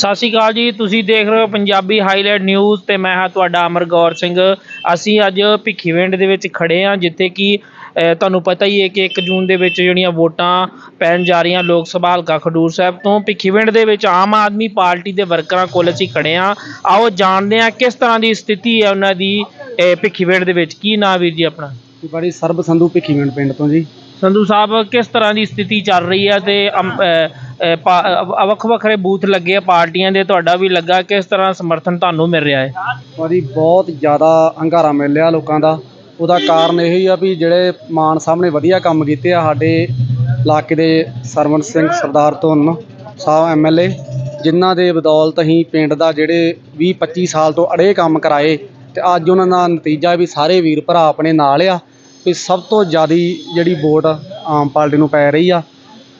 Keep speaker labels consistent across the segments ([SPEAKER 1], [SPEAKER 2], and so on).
[SPEAKER 1] ਸਤਿ ਸ਼੍ਰੀ ਅਕਾਲ ਜੀ ਤੁਸੀਂ ਦੇਖ ਰਹੇ ਹੋ ਪੰਜਾਬੀ ਹਾਈਲਾਈਟ ਨਿਊਜ਼ ਤੇ ਮੈਂ ਹਾਂ ਤੁਹਾਡਾ ਅਮਰਗੌਰ ਸਿੰਘ। ਅਸੀਂ ਅੱਜ ਭਿੱਖੀਵਿੰਡ ਦੇ ਵਿੱਚ ਖੜੇ ਹਾਂ ਜਿੱਥੇ ਕਿ ਤੁਹਾਨੂੰ ਪਤਾ ਹੀ ਹੈ ਕਿ 1 ਜੂਨ ਦੇ ਵਿੱਚ ਜਿਹੜੀਆਂ ਵੋਟਾਂ ਪੈਣ ਜਾ ਰਹੀਆਂ ਲੋਕ ਸਭਾ ਹਲਕਾ ਖਡੂਰ ਸਾਹਿਬ ਤੋਂ ਭਿੱਖੀਵਿੰਡ ਦੇ ਵਿੱਚ ਆਮ ਆਦਮੀ ਪਾਰਟੀ ਦੇ ਵਰਕਰਾਂ ਕੋਲ ਅਸੀਂ ਖੜੇ ਹਾਂ। ਆਓ ਜਾਣਦੇ ਹਾਂ ਕਿਸ ਤਰ੍ਹਾਂ ਦੀ ਸਥਿਤੀ ਹੈ ਉਹਨਾਂ ਦੀ ਭਿੱਖੀਵਿੰਡ ਦੇ ਵਿੱਚ। ਕੀ ਨਾਂ ਵੀਰ ਜੀ ਆਪਣਾ?
[SPEAKER 2] ਬੜੀ ਸਰਬ ਸੰਧੂ ਭਿੱਖੀਵਿੰਡ ਪਿੰਡ ਤੋਂ ਜੀ।
[SPEAKER 1] ਸੰਧੂ ਸਾਹਿਬ ਕਿਸ ਤਰ੍ਹਾਂ ਦੀ ਸਥਿਤੀ ਚੱਲ ਰਹੀ ਹੈ ਤੇ ਵੱਖ ਵੱਖਰੇ ਬੂਥ ਲੱਗੇ ਆ, ਪਾਰਟੀਆਂ ਦੇ, ਤੁਹਾਡਾ ਵੀ ਲੱਗਾ, ਕਿਸ ਤਰ੍ਹਾਂ ਸਮਰਥਨ ਤੁਹਾਨੂੰ ਮਿਲ ਰਿਹਾ ਹੈ?
[SPEAKER 2] ਭਾਜੀ, ਬਹੁਤ ਜ਼ਿਆਦਾ ਹੰਗਾਰਾ ਮਿਲ ਰਿਹਾ ਲੋਕਾਂ ਦਾ। ਉਹਦਾ ਕਾਰਨ ਇਹ ਹੀ ਆ ਵੀ ਜਿਹੜੇ ਮਾਨ ਸਾਹਿਬ ਨੇ ਵਧੀਆ ਕੰਮ ਕੀਤੇ ਆ, ਸਾਡੇ ਇਲਾਕੇ ਦੇ ਸਰਵਣ ਸਿੰਘ ਸਰਦਾਰ ਧੁੰਨ ਸਾਹਿਬ ਐਮਐਲਏ ਜਿਨ੍ਹਾਂ ਦੇ ਬਦੌਲਤ ਅਸੀਂ ਪਿੰਡ ਦਾ ਜਿਹੜੇ 20 25 ਸਾਲ ਤੋਂ ਅੜੇ ਕੰਮ ਕਰਾਏ, ਤੇ ਅੱਜ ਉਹਨਾਂ ਦਾ ਨਤੀਜਾ ਵੀ ਸਾਰੇ ਵੀਰ ਭਰਾ ਆਪਣੇ ਨਾਲ ਆ, ਵੀ ਸਭ ਤੋਂ ਜ਼ਿਆਦੀ ਜਿਹੜੀ ਵੋਟ ਆਮ ਪਾਰਟੀ ਨੂੰ ਪੈ ਰਹੀ ਆ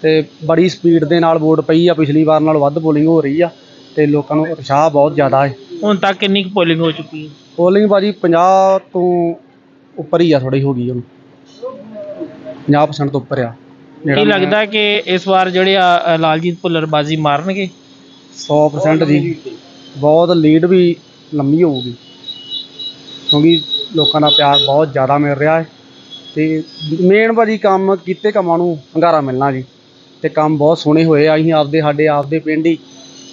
[SPEAKER 2] ਤੇ ਬੜੀ ਸਪੀਡ ਦੇ ਨਾਲ ਵੋਟ ਪਈ ਆ ਪਿਛਲੀ ਵਾਰ ਨਾਲੋਂ ਵੱਧ ਪੋਲਿੰਗ ਹੋ ਰਹੀ ਆ ਤੇ ਲੋਕਾਂ ਨੂੰ ਉਤਸ਼ਾਹ ਬਹੁਤ ਜ਼ਿਆਦਾ ਹੈ।
[SPEAKER 1] ਹੁਣ ਤੱਕ ਕਿੰਨੀ ਕੁ ਪੋਲਿੰਗ ਹੋ ਚੁੱਕੀ ਹੈ?
[SPEAKER 2] ਪੋਲਿੰਗ ਬਾਜੀ 50 ਤੋਂ ਉੱਪਰ ਹੀ ਆ ਥੋੜੀ ਹੋ ਗਈ ਹੁਣ। 50% ਤੋਂ ਉੱਪਰ ਆ।
[SPEAKER 1] ਕੀ ਲੱਗਦਾ ਕਿ ਇਸ ਵਾਰ ਜਿਹੜੇ ਆ ਲਾਲਜੀਤ ਭੁੱਲਰ ਬਾਜ਼ੀ ਮਾਰਨਗੇ
[SPEAKER 2] 100% ਜੀ। ਬਹੁਤ ਲੀਡ ਵੀ ਲੰਮੀ ਹੋਊਗੀ। ਕਿਉਂਕਿ ਲੋਕਾਂ ਦਾ ਪਿਆਰ ਬਹੁਤ ਜ਼ਿਆਦਾ ਮਿਲ ਰਿਹਾ ਹੈ। ਤੇ ਮੇਨ ਭਾਜੀ ਕੰਮ ਕੀਤੇ ਕੰਮਾਂ ਨੂੰ ਹੰਗਾਰਾ ਮਿਲਣਾ ਜੀ। ਤੇ ਕੰਮ ਬਹੁਤ ਸੋਹਣੇ ਹੋਏ ਆ। ਅਸੀਂ ਆਪਦੇ ਸਾਡੇ ਆਪਦੇ ਪਿੰਡ ਹੀ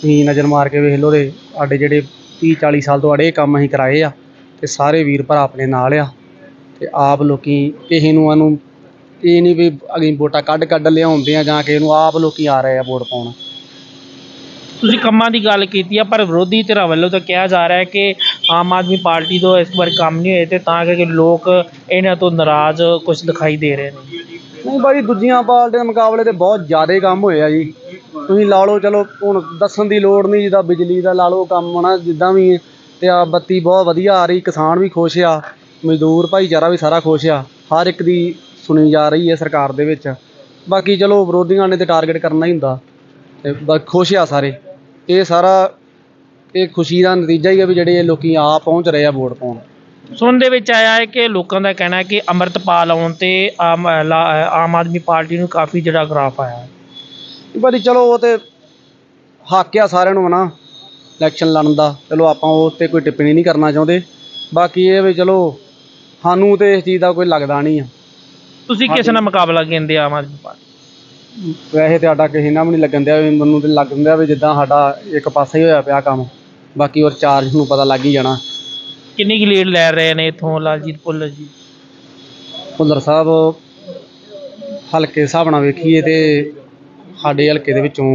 [SPEAKER 2] ਤੁਸੀਂ ਨਜ਼ਰ ਮਾਰ ਕੇ ਵੇਖ ਲਓ ਤੇ ਸਾਡੇ ਜਿਹੜੇ 30 40 ਸਾਲ ਤੋਂ ਅੜੇ ਕੰਮ ਅਸੀਂ ਕਰਾਏ ਆ ਤੇ ਸਾਰੇ ਵੀਰ ਭਰਾ ਆਪਣੇ ਨਾਲ ਆ ਤੇ ਆਪ ਲੋਕੀ ਕਿਸੇ ਨੂੰ ਇਹਨੂੰ ਇਹ ਨਹੀਂ ਵੀ ਅਗਲੀ ਵੋਟਾਂ ਕੱਢ ਕੱਢ ਲਿਆਉਂਦੇ ਆ ਜਾਂ ਕਿ ਇਹਨੂੰ ਆਪ ਲੋਕੀ ਆ ਰਹੇ ਆ ਵੋਟ ਪਾਉਣ।
[SPEAKER 1] ਤੁਸੀਂ ਕੰਮਾਂ ਦੀ ਗੱਲ ਕੀਤੀ ਆ, ਪਰ ਵਿਰੋਧੀ ਧਿਰਾਂ ਵੱਲੋਂ ਤਾਂ ਕਿਹਾ ਜਾ ਰਿਹਾ ਹੈ ਕਿ ਆਮ ਆਦਮੀ ਪਾਰਟੀ ਤੋਂ ਇਸ ਵਾਰ ਕੰਮ ਨਹੀਂ ਹੋਏ ਤੇ ਤਾਂ ਕਰਕੇ ਲੋਕ ਇਹਨਾਂ ਤੋਂ ਨਾਰਾਜ਼ ਕੁਝ ਦਿਖਾਈ ਦੇ ਰਹੇ ਨੇ।
[SPEAKER 2] ਨਹੀਂ ਬਾਈ ਦੂਜੀਆਂ ਪਾਰਟੀਆਂ ਦੇ ਮੁਕਾਬਲੇ ਤੇ ਬਹੁਤ ਜ਼ਿਆਦਾ ਕੰਮ ਹੋਏ ਆ ਜੀ। ਤੁਸੀਂ ਲਾ ਲਓ, ਚਲੋ, ਹੁਣ ਦੱਸਣ ਦੀ ਲੋੜ ਨਹੀਂ, ਜਿੱਦਾਂ ਬਿਜਲੀ ਦਾ ਲਾ ਲਓ ਕੰਮ ਹੋਣਾ ਜਿੱਦਾਂ ਵੀ ਹੈ। ਤੇ ਆ ਬੱਤੀ ਬਹੁਤ ਵਧੀਆ ਆ ਰਹੀ, ਕਿਸਾਨ ਵੀ ਖੁਸ਼ ਆ, ਮਜ਼ਦੂਰ ਭਾਈਚਾਰਾ ਵੀ ਸਾਰਾ ਖੁਸ਼ ਆ। ਹਰ ਇੱਕ ਦੀ ਸੁਣੀ ਜਾ ਰਹੀ ਹੈ ਸਰਕਾਰ ਦੇ ਵਿੱਚ। ਬਾਕੀ ਚਲੋ, ਵਿਰੋਧੀਆਂ ਨੇ ਤੇ ਟਾਰਗੇਟ ਕਰਨਾ ਹੀ ਹੁੰਦਾ। ਤੇ ਬਸ ਖੁਸ਼ ਆ ਸਾਰੇ। ਇਹ ਸਾਰਾ, ਇਹ ਖੁਸ਼ੀ ਦਾ ਨਤੀਜਾ ਹੀ ਆ ਵੀ ਜਿਹੜੇ ਲੋਕੀ ਆ ਪਹੁੰਚ ਰਹੇ ਆ ਵੋਟ ਪਾਉਣ।
[SPEAKER 1] ਸੁਣਨ ਦੇ ਵਿੱਚ ਆਇਆ ਹੈ ਕਿ ਲੋਕਾਂ ਦਾ ਕਹਿਣਾ ਹੈ ਕਿ ਅੰਮ੍ਰਿਤਪਾਲ ਆਉਣ ਤੇ ਆਮ ਲਾ- ਆਮ ਆਦਮੀ ਪਾਰਟੀ ਨੂੰ ਕਾਫੀ ਜਿਹੜਾ ਗ੍ਰਾਫ ਆਇਆ ਹੈ।
[SPEAKER 2] ਭਾਜੀ ਚਲੋ ਉਹ ਤੇ ਹੱਕ ਆ ਸਾਰਿਆਂ ਨੂੰ ਨਾ ਇਲੈਕਸ਼ਨ ਲੜਨ ਦਾ। ਚਲੋ ਆਪਾਂ ਉਹ ਤੇ ਕੋਈ ਟਿੱਪਣੀ ਨਹੀਂ ਕਰਨਾ ਚਾਹੁੰਦੇ। ਬਾਕੀ ਇਹ ਵੀ ਚਲੋ ਸਾਨੂੰ ਤੇ ਇਸ ਚੀਜ਼ ਦਾ ਕੋਈ ਲੱਗਦਾ ਨਹੀਂ ਆ।
[SPEAKER 1] ਤੁਸੀਂ ਕਿਸ ਨਾਲ ਮੁਕਾਬਲਾ ਕਹਿੰਦੇ ਆਮ ਆਦਮੀ ਪਾਰਟੀ?
[SPEAKER 2] ਵੈਸੇ ਤੇ ਸਾਡਾ ਕਿਸੇ ਨਾਲ ਵੀ ਨਹੀਂ ਲੱਗਣ ਦਿਆ ਵੀ ਮੈਨੂੰ ਤੇ ਲੱਗਣ ਦਿਆ ਵੀ ਜਿੱਦਾਂ ਸਾਡਾ ਇੱਕ ਪਾਸੇ ਹੀ ਹੋਇਆ ਪਿਆ ਕੰਮ। ਬਾਕੀ ਉਹ ਚਾਰਜ ਨੂੰ ਪਤਾ ਲੱਗ ਹੀ ਜਾਣਾ।
[SPEAKER 1] ਕਿੰਨੀ ਕੁ ਲੀਡ ਲੈ ਰਹੇ ਨੇ ਇਥੋਂ ਲਾਲਜੀਤ ਭੁੱਲਰ ਜੀ?
[SPEAKER 2] ਭੁੱਲਰ ਸਾਹਿਬ ਹਲਕੇ ਹਿਸਾਬ ਨਾਲ ਵੇਖੀਏ ਤੇ ਸਾਡੇ ਹਲਕੇ ਦੇ ਵਿੱਚੋਂ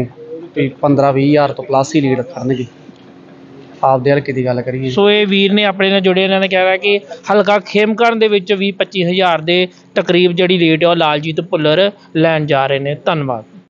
[SPEAKER 2] ਵੀ 15 20 ਹਜ਼ਾਰ ਤੋਂ ਪਲੱਸ ਹੀ ਲੀਡ ਕਰਨਗੇ। ਆਪਦੇ ਹਲਕੇ ਦੀ ਗੱਲ ਕਰੀਏ।
[SPEAKER 1] ਸੋ ਇਹ ਵੀਰ ਨੇ ਆਪਣੇ ਨਾਲ ਜੁੜੇ ਇਹਨਾਂ ਨੇ ਕਿਹਾ ਕਿ ਹਲਕਾ ਖੇਮਕਰਨ ਦੇ ਵਿੱਚ 20 25 ਹਜ਼ਾਰ ਦੇ ਤਕਰੀਬ ਜਿਹੜੀ ਲੀਡ ਹੈ ਉਹ ਲਾਲਜੀਤ ਭੁੱਲਰ ਲੈਣ ਜਾ ਰਹੇ ਨੇ। ਧੰਨਵਾਦ।